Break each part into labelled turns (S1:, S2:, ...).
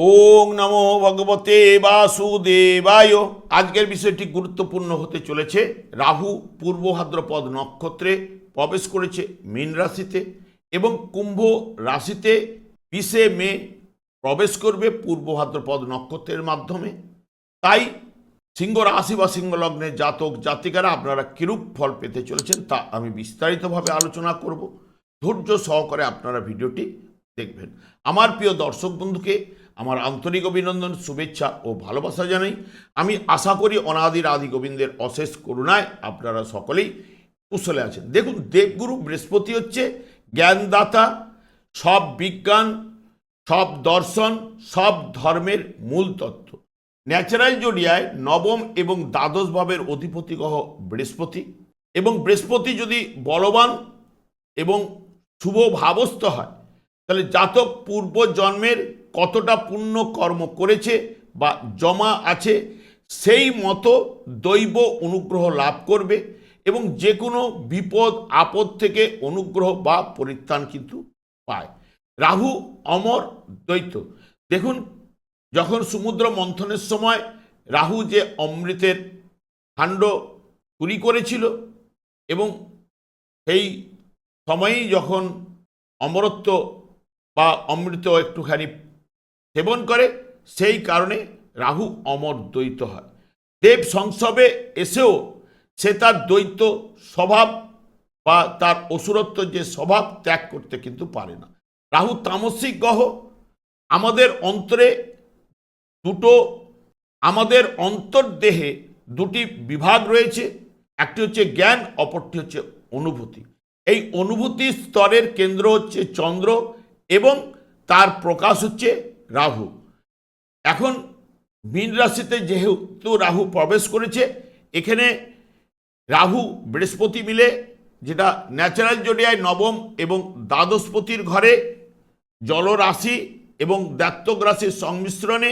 S1: ওং নমো ভগবতে বাসুদেবায়। আজকের বিষয়টি গুরুত্বপূর্ণ হতে চলেছে। রাহু, পূর্ব ভাদ্রপদ নক্ষত্রে প্রবেশ করেছে মীন রাশিতে এবং কুম্ভ রাশিতে বিশে মে প্রবেশ করবে পূর্ব ভাদ্রপদ নক্ষত্রের মাধ্যমে। তাই সিংহ রাশি বা সিংহ লগ্নের জাতক জাতিকারা আপনারা কিরূপ ফল পেতে চলেছেন তা আমি বিস্তারিতভাবে আলোচনা করব। ধৈর্য সহকারে আপনারা ভিডিওটি দেখবেন। আমার প্রিয় দর্শক বন্ধুকে আমার আন্তরিক অভিনন্দন, শুভেচ্ছা ও ভালোবাসা জানাই। আমি আশা করি অনাদির আদি গোবিন্দের অশেষ করুণায় আপনারা সকলেই কুশলে আছেন। দেখুন, দেবগুরু বৃহস্পতি হচ্ছে জ্ঞানদাতা, সব বিজ্ঞান, সব দর্শন, সব ধর্মের মূল তত্ত্ব। ন্যাচারাল জোডিয়ায় নবম এবং দ্বাদশ ভাবের অধিপতি গ্রহ বৃহস্পতি এবং বৃহস্পতি যদি বলবান এবং শুভ ভাবস্থ হয়, তাহলে জাতক পূর্ব জন্মের কতটা পুণ্য কর্ম করেছে বা জমা আছে, সেই মতো দৈব অনুগ্রহ লাভ করবে এবং যে কোনো বিপদ, আপদ থেকে অনুগ্রহ বা পরিত্রাণ কিন্তু পায়। রাহু, অমর, দ্বৈত। দেখুন, যখন সমুদ্র মন্থনের সময় রাহু যে অমৃতের কাণ্ড চুরি করেছিল এবং সেই সময়েই যখন অমরত্ব বা অমৃত একটুখানি সেবন করে, সেই কারণে রাহু অমর দ্বৈত হয়। দেব সংসবে এসেও সে তার দ্বৈত স্বভাব বা তার অসুরত্ব যে স্বভাব ত্যাগ করতে কিন্তু পারে না। রাহু তামসিক গ্রহ, আমাদের অন্তরে দুটো, আমাদের অন্তর্দেহে দুটি বিভাগ রয়েছে। একটি হচ্ছে জ্ঞান, অপরটি হচ্ছে অনুভূতি। এই অনুভূতি স্তরের কেন্দ্র হচ্ছে চন্দ্র এবং তার প্রকাশ হচ্ছে রাহু। এখন মীন রাশিতে যেহেতু রাহু প্রবেশ করেছে, এখানে রাহু বৃহস্পতি মিলে যেটা ন্যাচারাল জোডিয়ায় নবম এবং দ্বাদশপতির ঘরে জলরাশি এবং দ্বাত্তক রাশির সংমিশ্রণে,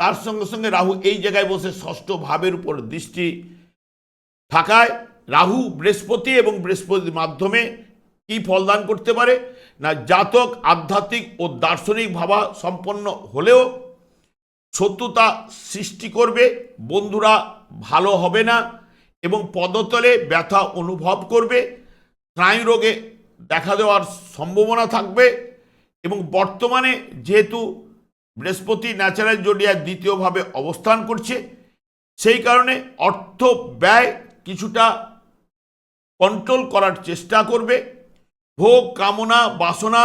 S1: তার সঙ্গে সঙ্গে রাহু এই জায়গায় বসে ষষ্ঠ ভাবের উপর দৃষ্টি থাকায় রাহু বৃহস্পতি এবং বৃহস্পতির মাধ্যমে কি ফলদান করতে পারে না জাতক, আধ্যাত্মিক ও দার্শনিক ভাবা সম্পন্ন হলেও শত্রুতা সৃষ্টি করবে, বন্ধুরা ভালো হবে না এবং পদতলে ব্যথা অনুভব করবে স্নায়ু রোগে দেখা দেওয়ার সম্ভাবনা থাকবে এবং বর্তমানে যেহেতু বৃহস্পতি ন্যাচারাল জোডিয়ার দ্বিতীয়ভাবে অবস্থান করছে, সেই কারণে অর্থ ব্যয় কিছুটা কন্ট্রোল করার চেষ্টা করবে। ভোগ, কামনা, বাসনা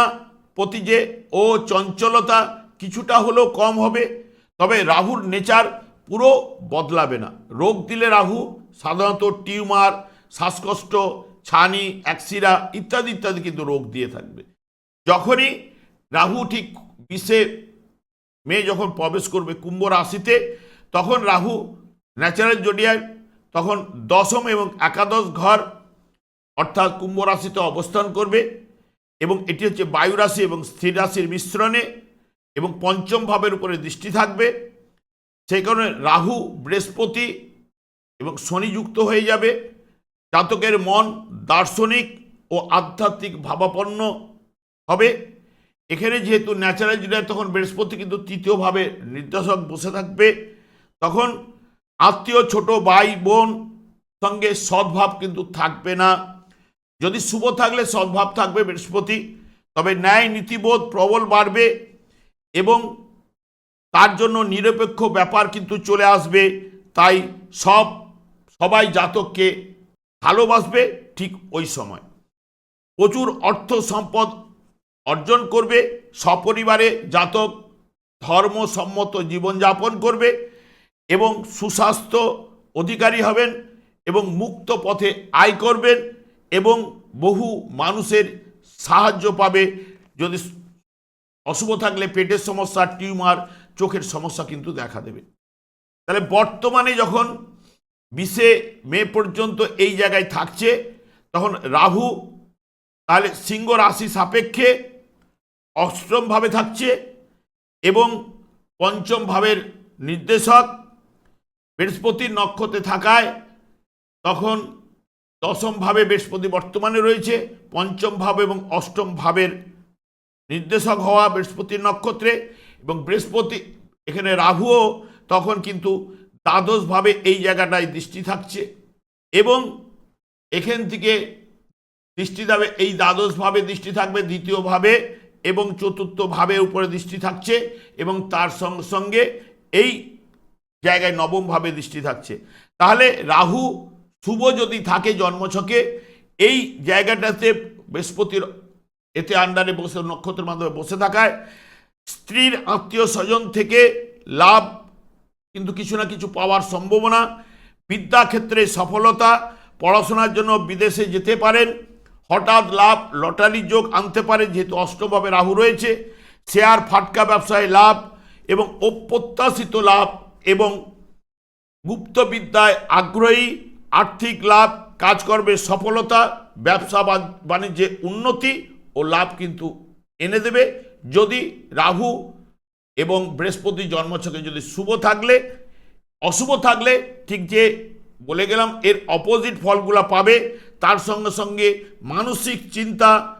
S1: প্রতি যে ও চঞ্চলতা কিছুটা হলেও কম হবে। তবে রাহুর নেচার পুরো বদলাবে না। রোগ দিলে রাহু, সাধারণত টিউমার, শ্বাসকষ্ট, ছানি, অ্যাক্সিরা ইত্যাদি ইত্যাদি কিন্তু রোগ দিয়ে থাকবে। যখনই রাহু ঠিক বিশে মে যখন প্রবেশ করবে কুম্ভ রাশিতে, তখন রাহু ন্যাচারাল জোডিয়ায়, তখন দশম এবং একাদশ ঘর অর্থাৎ কুম্ভ রাশিতে অবস্থান করবে এবং এটি হচ্ছে বায়ু রাশি এবং স্থির রাশির মিশ্রণে এবং পঞ্চম ভাবের উপরে দৃষ্টি থাকবে। সেই কারণে রাহু, বৃহস্পতি এবং শনি যুক্ত হয়ে যাবে। জাতকের মন দার্শনিক ও আধ্যাত্মিক ভাবাপন্ন হবে। এখানে যেহেতু ন্যাচারাল জুলাই তখন বৃহস্পতি কিন্তু তৃতীয়ভাবে নির্দেশক বসে থাকবে। তখন আত্মীয়, ছোট ভাই, বোন সঙ্গে সদ্ভাব কিন্তু থাকবে না। যদি শুভ থাকলে সদ্ভাব থাকবে বৃহস্পতি, তবে ন্যায় নীতিবোধ প্রবল বাড়বে এবং তার জন্য নিরপেক্ষ ব্যাপার কিন্তু চলে আসবে। তাই সব, সবাই জাতককে ভালোবাসবে ঠিক ওই সময়। প্রচুর অর্থ সম্পদ অর্জন করবে, সপরিবারে জাতক ধর্মসম্মত জীবনযাপন করবে এবং সুস্বাস্থ্য অধিকারী হবেন এবং মুক্ত পথে আয় করবেন। এবং বহু মানুষের সাহায্য পাবে। যদি অশুভ থাকলে পেটের সমস্যা, টিউমার, চোখের সমস্যা কিন্তু দেখা দেবে। তাহলে বর্তমানে যখন বিশে মে পর্যন্ত এই জায়গায় থাকছে, তখন রাহু তাহলে সিংহ রাশি সাপেক্ষে অষ্টমভাবে থাকছে এবং পঞ্চম ভাবের নির্দেশক বৃহস্পতির নক্ষত্রে থাকায় তখন দশম ভাবে বৃহস্পতি বর্তমানে রয়েছে, পঞ্চম ভাব এবং অষ্টম ভাবের নির্দেশক হওয়া বৃহস্পতির নক্ষত্রে এবং বৃহস্পতি এখানে রাহুও তখন কিন্তু দ্বাদশভাবে এই জায়গাটায় দৃষ্টি থাকছে এবং এখান থেকে দৃষ্টি দেবে এই দ্বাদশভাবে দৃষ্টি থাকবে দ্বিতীয়ভাবে এবং চতুর্থভাবে উপরে দৃষ্টি থাকছে এবং তার সঙ্গে সঙ্গে এই জায়গায় নবমভাবে দৃষ্টি থাকছে। তাহলে রাহু শুভ যদি থাকে জন্মছকে, এই জায়গাটাতে বৃহস্পতির, এতে আন্ডারে বসে, নক্ষত্রের মাধ্যমে বসে থাকায়, স্ত্রীর আত্মীয় স্বজন থেকে লাভ কিন্তু কিছু না কিছু পাওয়ার সম্ভাবনা, বিদ্যাক্ষেত্রে সফলতা, পড়াশোনার জন্য বিদেশে যেতে পারেন, হঠাৎ লাভ, লটারি যোগ আনতে পারে যেহেতু অষ্টমভাবে রাহু রয়েছে শেয়ার ফাটকা ব্যবসায় লাভ এবং অপ্রত্যাশিত লাভ এবং গুপ্তবিদ্যায় আগ্রহী আর্থিক লাভ, কাজকর্মে সফলতা, ব্যবসা বাণ- বাণিজ্যে উন্নতি ও লাভ কিন্তু এনে দেবে। যদি রাহু এবং বৃহস্পতি জন্মছকে যদি শুভ থাকলে, অশুভ থাকলে, ঠিক যে বলে গেলাম, এর অপোজিট ফলগুলো পাবে। তার সঙ্গে সঙ্গে মানসিক চিন্তা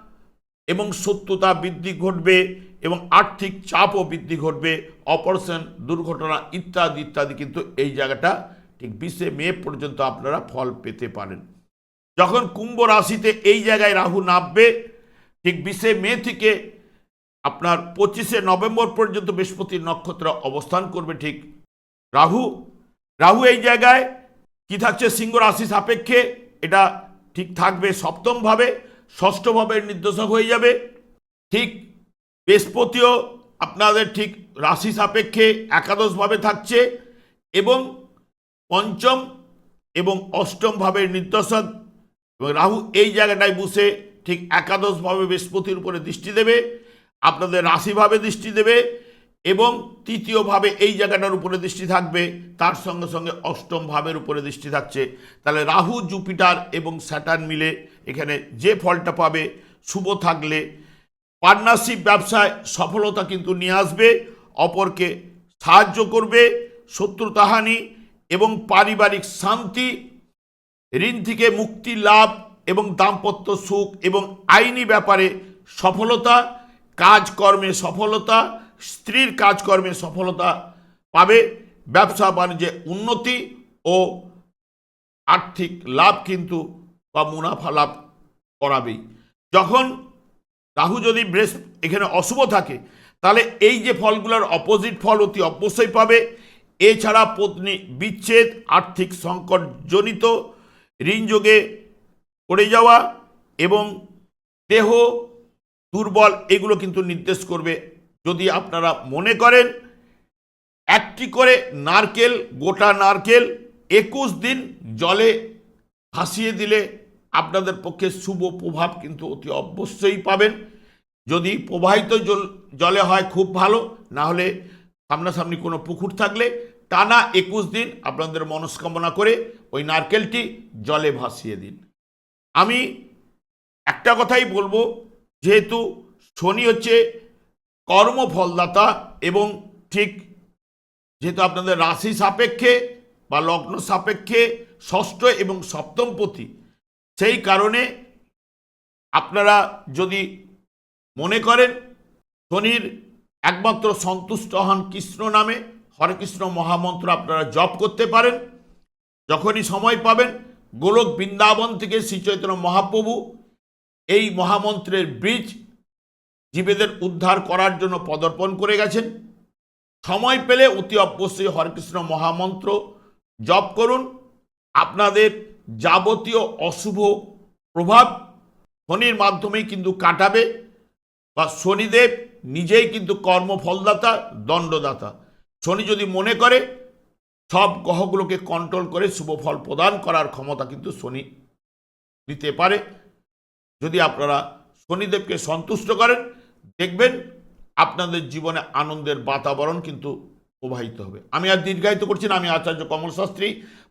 S1: এবং সত্যতা বৃদ্ধি ঘটবে এবং আর্থিক চাপও বৃদ্ধি ঘটবে। অপারেশন, দুর্ঘটনা ইত্যাদি ইত্যাদি কিন্তু এই জায়গাটা ঠিক বিশে মে পর্যন্ত আপনারা ফল পেতে পারেন। যখন কুম্ভ রাশিতে এই জায়গায় রাহু নামবে, ঠিক বিশে মে থেকে আপনার পঁচিশে নভেম্বর পর্যন্ত বৃহস্পতির নক্ষত্র অবস্থান করবে ঠিক রাহু। রাহু এই জায়গায় কি থাকছে? সিংহ রাশি সাপেক্ষে এটা ঠিক থাকবে সপ্তমভাবে ষষ্ঠভাবে নির্দেশক হয়ে যাবে। ঠিক বৃহস্পতিও আপনাদের ঠিক রাশি সাপেক্ষে একাদশভাবে থাকছে এবং পঞ্চম এবং অষ্টম ভাবের নির্দেশক। এবং রাহু এই জায়গাটায় বসে ঠিক একাদশভাবে বৃহস্পতির উপরে দৃষ্টি দেবে, আপনাদের রাশিভাবে দৃষ্টি দেবে এবং তৃতীয়ভাবে এই জায়গাটার উপরে দৃষ্টি থাকবে, তার সঙ্গে সঙ্গে অষ্টম ভাবের উপরে দৃষ্টি থাকছে। তাহলে রাহু, জুপিটার এবং স্যাটার্ন মিলে এখানে যে ফলটা পাবে, শুভ থাকলে পার্টনারশিপ ব্যবসায় সফলতা কিন্তু নিয়ে আসবে, অপরকে সাহায্য করবে, শত্রুতাহানি এবং পারিবারিক শান্তি, ঋণ থেকে মুক্তি লাভ এবং দাম্পত্য সুখ এবং আইনি ব্যাপারে সফলতা, কাজকর্মে সফলতা, স্ত্রীর কাজকর্মে সফলতা পাবে। ব্যবসা বাণিজ্যে উন্নতি ও আর্থিক লাভ কিন্তু বা মুনাফা লাভ করাবেই। যখন রাহু যদি বৃহস্প, এখানে অশুভ থাকে, তাহলে এই যে ফলগুলোর অপোজিট ফল অতি অবশ্যই পাবে। এছাড়া পত্নী বিচ্ছেদ, আর্থিক সংকটজনিত ঋণযোগে পড়ে যাওয়া এবং দেহ দুর্বল, এগুলো কিন্তু নির্দেশ করবে। যদি আপনারা মনে করেন, একটি করে নারকেল, গোটা নারকেল একুশ দিন জলে ভাসিয়ে দিলে আপনাদের পক্ষে শুভ প্রভাব কিন্তু অতি অবশ্যই পাবেন। যদি প্রবাহিত জল জলে হয়, খুব ভালো। না হলে সামনাসামনি কোনো পুকুর থাকলে টানা একুশ দিন আপনাদের মনস্কামনা করে ওই নারকেলটি জলে ভাসিয়ে দিন। আমি একটা কথাই বলব, যেহেতু শনি হচ্ছে কর্মফলদাতা এবং ঠিক যেহেতু আপনাদের রাশি সাপেক্ষে বা লগ্ন সাপেক্ষে ষষ্ঠ এবং সপ্তমপতি সেই কারণে আপনারা যদি মনে করেন শনির একমাত্র সন্তুষ্ট হন কৃষ্ণ নামে। হরে কৃষ্ণ মহামন্ত্র আপনারা জপ করতে পারেন। যখনই সময় পাবেন, গোলক বৃন্দাবন থেকে শ্রী চৈতন্য মহাপ্রভু এই মহামন্ত্রের ব্রিজ জীবেদের উদ্ধার করার জন্য পদার্পণ করে গেছেন। সময় পেলে অতি অবশ্যই হরেকৃষ্ণ মহামন্ত্র জপ করুন। আপনাদের যাবতীয় অশুভ প্রভাব শনির মাধ্যমেই কিন্তু কাটাবে বা শনিদেব নিজেই কিন্তু কর্মফলদাতা, দণ্ডদাতা। শনি যদি মনে করে, সব গ্রহগুলোকে কন্ট্রোল করে শুভ ফল প্রদান করার ক্ষমতা কিন্তু শনি দিতে পারে। যদি আপনারা শনিদেবকে সন্তুষ্ট করেন, দেখবেন আপনাদের জীবনে আনন্দের বাতাবরণ কিন্তু প্রবাহিত হবে। আমি আর দীর্ঘায়িত করছি না, আমি আচার্য কমল শাস্ত্রী।